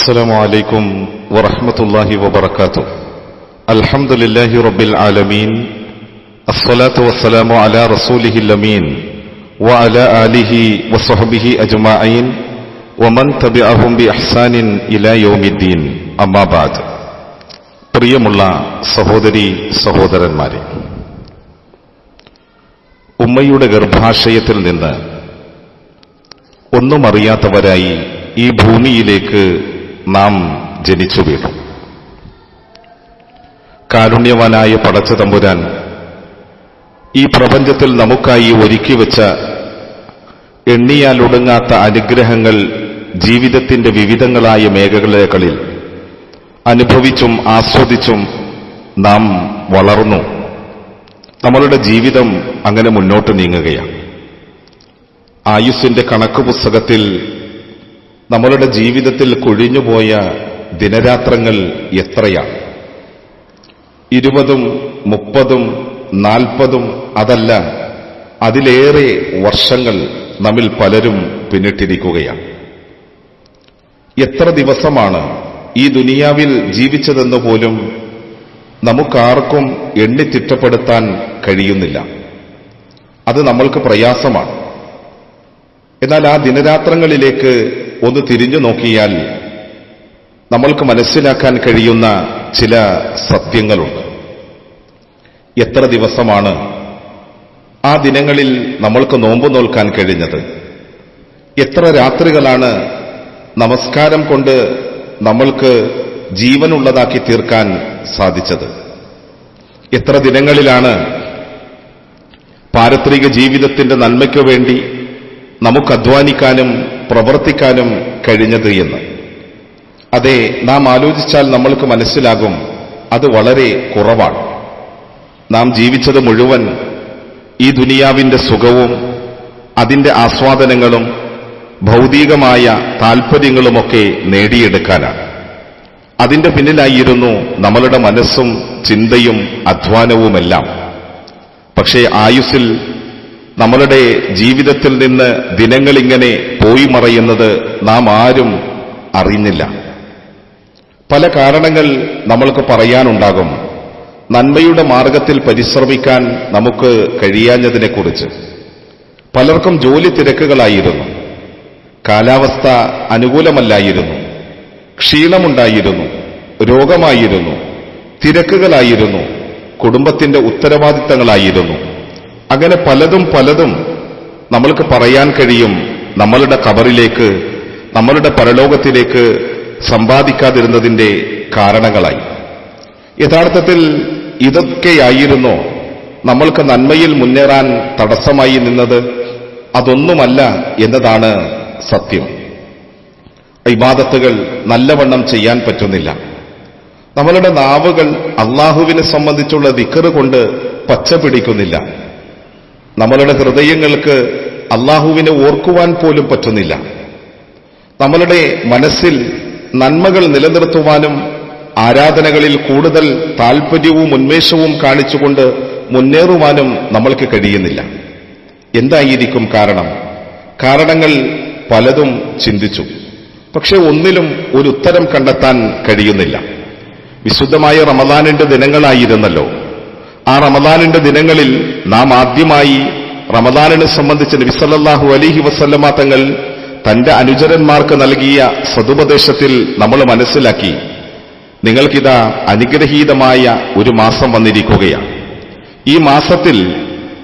السلام عليكم ورحمة الله وبركاته الحمد لله رب العالمين الصلاة والسلام على رسوله الأمين وعلى آله وصحبه أجمعين ومن تبعهم بإحسان إلى يوم الدين أما بعد പ്രിയമുള്ള സഹോദരി സഹോദരന്മാരെ ഉമ്മയുടെ ഗർഭാശയത്തിൽ നിന്ന് ഒന്നും അറിയാത്തവരായി ഈ ഭൂമിയിലേക്ക് നാം ജനിച്ചു വീണു. കാരുണ്യവാനായ പടച്ച തമ്പുരാൻ ഈ പ്രപഞ്ചത്തിൽ നമുക്കായി ഒരുക്കി വെച്ച എണ്ണിയാലൊടുങ്ങാത്ത അനുഗ്രഹങ്ങൾ ജീവിതത്തിന്റെ വിവിധങ്ങളായ മേഖലകളിൽ അനുഭവിച്ചും ആസ്വദിച്ചും നാം വളർന്നു. നമ്മളുടെ ജീവിതം അങ്ങനെ മുന്നോട്ട് നീങ്ങുകയാണ്. ആയുസ്സിന്റെ കണക്ക് പുസ്തകത്തിൽ നമ്മളുടെ ജീവിതത്തിൽ കൊഴിഞ്ഞുപോയ ദിനരാത്രങ്ങൾ എത്രയാണ്? ഇരുപതും മുപ്പതും നാൽപ്പതും അതല്ല അതിലേറെ വർഷങ്ങൾ നമ്മിൽ പലരും പിന്നിട്ടിരിക്കുകയാണ്. എത്ര ദിവസമാണ് ഈ ദുനിയാവിൽ ജീവിച്ചതെന്ന് പോലും നമുക്കാർക്കും എണ്ണിത്തിട്ടപ്പെടുത്താൻ കഴിയുന്നില്ല. അത് നമ്മൾക്ക് പ്രയാസമാണ്. എന്നാൽ ആ ദിനരാത്രങ്ങളിലേക്ക് ഒന്ന് തിരിഞ്ഞു നോക്കിയാൽ നമ്മൾക്ക് മനസ്സിലാക്കാൻ കഴിയുന്ന ചില സത്യങ്ങളുണ്ട്. എത്ര ദിവസമാണ് ആ ദിനങ്ങളിൽ നമ്മൾക്ക് നോമ്പ് നോൽക്കാൻ കഴിഞ്ഞത്? എത്ര രാത്രികളാണ് നമസ്കാരം കൊണ്ട് നമ്മൾക്ക് ജീവനുള്ളതാക്കി തീർക്കാൻ സാധിച്ചത്? എത്ര ദിനങ്ങളിലാണ് പാരത്രിക ജീവിതത്തിന്റെ നന്മയ്ക്കു വേണ്ടി നമുക്ക് അധ്വാനിക്കാനും പ്രവർത്തിക്കാനും കഴിഞ്ഞത് എന്ന്. അതെ നാം ആലോചിച്ചാൽ നമ്മൾക്ക് മനസ്സിലാകും അത് വളരെ കുറവാണ്. നാം ജീവിച്ചത് മുഴുവൻ ഈ ദുനിയാവിന്റെ സുഖവും അതിന്റെ ആസ്വാദനങ്ങളും ഭൗതികമായ താൽപ്പര്യങ്ങളുമൊക്കെ നേടിയെടുക്കാനാണ്. അതിന്റെ പിന്നിലായിരുന്നു നമ്മളുടെ മനസ്സും ചിന്തയും അധ്വാനവുമെല്ലാം. പക്ഷേ ആയുസ്സിൽ നമ്മളുടെ ജീവിതത്തിൽ നിന്ന് ദിനങ്ങളിങ്ങനെ പോയി മറയുന്നത് നാം ആരും അറിയുന്നില്ല. പല കാരണങ്ങൾ നമ്മൾക്ക് പറയാനുണ്ടാകും. നന്മയുടെ മാർഗത്തിൽ പരിശ്രമിക്കാൻ നമുക്ക് കഴിയാഞ്ഞതിനെക്കുറിച്ച്. പലർക്കും ജോലി തിരക്കുകളായിരുന്നു. കാലാവസ്ഥ അനുകൂലമല്ലായിരുന്നു. ക്ഷീണമുണ്ടായിരുന്നു. രോഗമായിരുന്നു. തിരക്കുകളായിരുന്നു. കുടുംബത്തിന്റെ ഉത്തരവാദിത്തങ്ങളായിരുന്നു. അങ്ങനെ പലതും പലതും നമ്മൾക്ക് പറയാൻ കഴിയും. നമ്മളുടെ കബറിലേക്ക് നമ്മളുടെ പരലോകത്തിലേക്ക് സമ്പാദിക്കാതിരുന്നതിന്റെ കാരണങ്ങളായി. യഥാർത്ഥത്തിൽ ഇതൊക്കെയായിരുന്നോ നമ്മൾക്ക് നന്മയിൽ മുന്നേറാൻ തടസ്സമായി നിന്നത്. അതൊന്നുമല്ല എന്നതാണ് സത്യം. ഇബാദത്തുകൾ നല്ലവണ്ണം ചെയ്യാൻ പറ്റുന്നില്ല. നമ്മളുടെ നാവുകൾ അള്ളാഹുവിനെ സംബന്ധിച്ചുള്ള ദിക്കറ് കൊണ്ട് പച്ച പിടിക്കുന്നില്ല. നമ്മളുടെ ഹൃദയങ്ങൾക്ക് അള്ളാഹുവിനെ ഓർക്കുവാൻ പോലും പറ്റുന്നില്ല. നമ്മളുടെ മനസ്സിൽ നന്മകൾ നിലനിർത്തുവാനും ആരാധനകളിൽ കൂടുതൽ താൽപ്പര്യവും ഉന്മേഷവും കാണിച്ചുകൊണ്ട് മുന്നേറുവാനും നമ്മൾക്ക് കഴിയുന്നില്ല. എന്തായിരിക്കും കാരണം? കാരണങ്ങൾ പലതും ചിന്തിച്ചു. പക്ഷെ ഒന്നിലും ഒരു ഉത്തരം കണ്ടെത്താൻ കഴിയുന്നില്ല. വിശുദ്ധമായ റമദാനിന്റെ ദിനങ്ങളായിരുന്നല്ലോ. ആ റമദാനിന്റെ ദിനങ്ങളിൽ നാം ആദ്യമായി റമദാനിനെ സംബന്ധിച്ച് നബിസല്ലാഹു അലിഹി വസല്ലമ തങ്ങൾ തന്റെ അനുചരന്മാർക്ക് നൽകിയ സതുപദേശത്തിൽ നമ്മൾ മനസ്സിലാക്കി. നിങ്ങൾക്കിതാ അനുഗ്രഹീതമായ ഒരു മാസം വന്നിരിക്കുകയാണ്. ഈ മാസത്തിൽ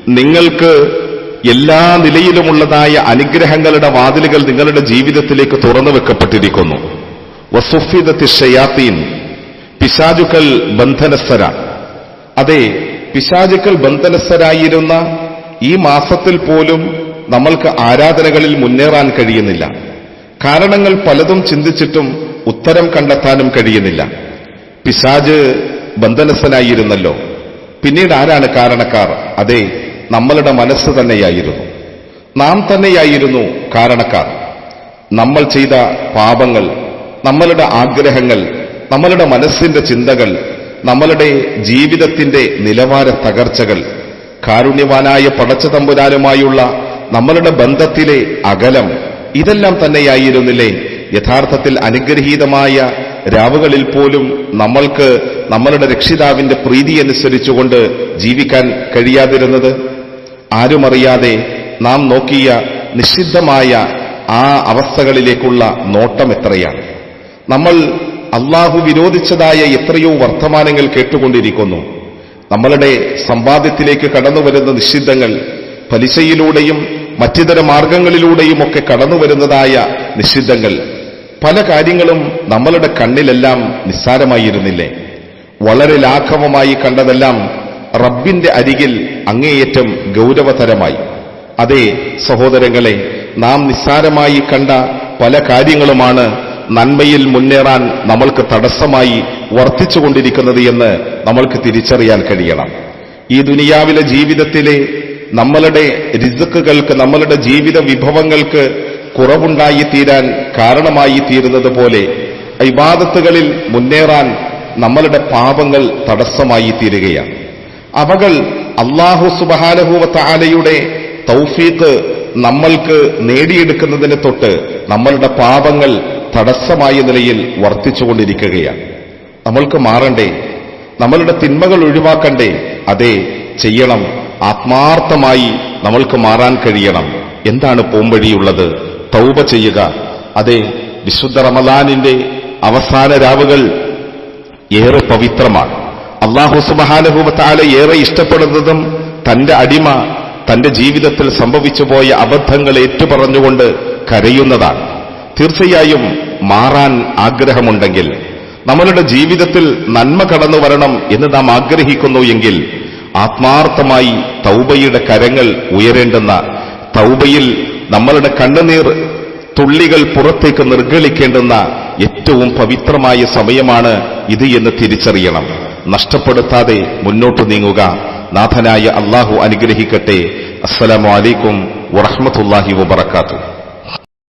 നിങ്ങൾക്ക് എല്ലാ നിലയിലുമുള്ളതായ അനുഗ്രഹങ്ങളുടെ വാതിലുകൾ നിങ്ങളുടെ ജീവിതത്തിലേക്ക് തുറന്നു വെക്കപ്പെട്ടിരിക്കുന്നു. വസുഫിദത്തി ഷയാത്തീൻ പിശാചുക്കൾ ബന്ധനസ്ഥര അതെ പിശാചുക്കൾ ബന്ധനസ്ഥരായിരുന്ന ഈ മാസത്തിൽ പോലും നമ്മൾക്ക് ആരാധനകളിൽ മുന്നേറാൻ കഴിയുന്നില്ല. കാരണങ്ങൾ പലതും ചിന്തിച്ചിട്ടും ഉത്തരം കണ്ടെത്താനും കഴിയുന്നില്ല. പിശാജ് ബന്ധനസ്ഥനായിരുന്നല്ലോ. പിന്നീട് ആരാണ് കാരണക്കാർ? അതെ നമ്മളുടെ മനസ്സ് തന്നെയായിരുന്നു. നാം തന്നെയായിരുന്നു കാരണക്കാർ. നമ്മൾ ചെയ്ത പാപങ്ങൾ നമ്മളുടെ ആഗ്രഹങ്ങൾ നമ്മളുടെ മനസ്സിന്റെ ചിന്തകൾ നമ്മളുടെ ജീവിതത്തിന്റെ നിലവാര തകർച്ചകൾ കാരുണ്യവാനായ പടച്ച തമ്പുരാനുമായുള്ള നമ്മളുടെ ബന്ധത്തിലെ അകലം ഇതെല്ലാം തന്നെയായിരുന്നില്ലേ? യഥാർത്ഥത്തിൽ അനുഗ്രഹീതമായ രാവുകളിൽ പോലും നമ്മൾക്ക് നമ്മളുടെ രക്ഷിതാവിന്റെ പ്രീതി അനുസരിച്ചുകൊണ്ട് ജീവിക്കാൻ കഴിയാതിരുന്നത്? ആരുമറിയാതെ നാം നോക്കിയ നിഷിദ്ധമായ ആ അവസ്ഥകളിലേക്കുള്ള നോട്ടം എത്രയാണ്? നമ്മൾ അള്ളാഹു വിരോധിച്ചതായ എത്രയോ വർത്തമാനങ്ങൾ കേട്ടുകൊണ്ടിരിക്കുന്നു. നമ്മളുടെ സമ്പാദ്യത്തിലേക്ക് കടന്നു വരുന്ന നിഷിദ്ധങ്ങൾ പലിശയിലൂടെയും മറ്റിതര മാർഗങ്ങളിലൂടെയും ഒക്കെ കടന്നു വരുന്നതായ നിഷിദ്ധങ്ങൾ. പല കാര്യങ്ങളും നമ്മളുടെ കണ്ണിലെല്ലാം നിസ്സാരമായിരുന്നില്ലേ? വളരെ ലാഘവമായി കണ്ടതെല്ലാം റബ്ബിന്റെ അരികിൽ അങ്ങേയറ്റം ഗൗരവതരമായി. അതെ സഹോദരങ്ങളെ നാം നിസ്സാരമായി കണ്ട പല കാര്യങ്ങളുമാണ് നന്മയിൽ മുന്നേറാൻ നമ്മൾക്ക് തടസ്സമായി വർദ്ധിച്ചുകൊണ്ടിരിക്കുന്നത് എന്ന് നമ്മൾക്ക് തിരിച്ചറിയാൻ കഴിയണം. ഈ ദുനിയാവിലെ ജീവിതത്തിലെ നമ്മളുടെ രിസുക്കുകൾക്ക് നമ്മളുടെ ജീവിത വിഭവങ്ങൾക്ക് കുറവുണ്ടായി തീരാൻ കാരണമായി തീരുന്നത് പോലെ ഇബാദത്തുകളിൽ മുന്നേറാൻ നമ്മളുടെ പാപങ്ങൾ തടസ്സമായി തീരുകയാണ് അവകൾ അള്ളാഹു സുബഹാനഹുവ താലയുടെ തൗഫീഖ് നമ്മൾക്ക് നേടിയെടുക്കുന്നതിന് തൊട്ട് നമ്മളുടെ പാപങ്ങൾ തടസ്സമായ നിലയിൽ വർത്തിച്ചുകൊണ്ടിരിക്കുകയാണ്. നമ്മൾക്ക് മാറണ്ടേ? നമ്മളുടെ തിന്മകൾ ഒഴിവാക്കണ്ടേ? അതെ ചെയ്യണം. ആത്മാർത്ഥമായി നമ്മൾക്ക് മാറാൻ കഴിയണം. എന്താണ് പോംവഴിയുള്ളത്? തൗബ ചെയ്യുക. അതെ വിശുദ്ധ റമദാനിന്റെ അവസാന രാവുകൾ ഏറെ പവിത്രമാണ്. അള്ളാഹു സുബഹാനുഭവത്താലെ ഏറെ ഇഷ്ടപ്പെടുന്നതും തന്റെ അടിമ തന്റെ ജീവിതത്തിൽ സംഭവിച്ചു പോയ അബദ്ധങ്ങൾ ഏറ്റുപറഞ്ഞുകൊണ്ട് കരയുന്നതാണ്. തീർച്ചയായും മാറാൻ ആഗ്രഹമുണ്ടെങ്കിൽ നമ്മളുടെ ജീവിതത്തിൽ നന്മ കടന്നു വരണം എന്ന് നാം ആഗ്രഹിക്കുന്നു എങ്കിൽ ആത്മാർത്ഥമായി തൗബയുടെ കരങ്ങൾ ഉയരേണ്ടുന്ന തൗബയിൽ നമ്മളുടെ കണ്ണുനീർ തുള്ളികൾ പുറത്തേക്ക് നിർഗളിക്കേണ്ടുന്ന ഏറ്റവും പവിത്രമായ സമയമാണ് ഇത് എന്ന് തിരിച്ചറിയണം. നഷ്ടപ്പെടുത്താതെ മുന്നോട്ട് നീങ്ങുക. നാഥനായ അള്ളാഹു അനുഗ്രഹിക്കട്ടെ. അസ്സലാമലൈക്കും അലൈക്കും വറഹ്മത്തുള്ളാഹി വബറകാതുഹു.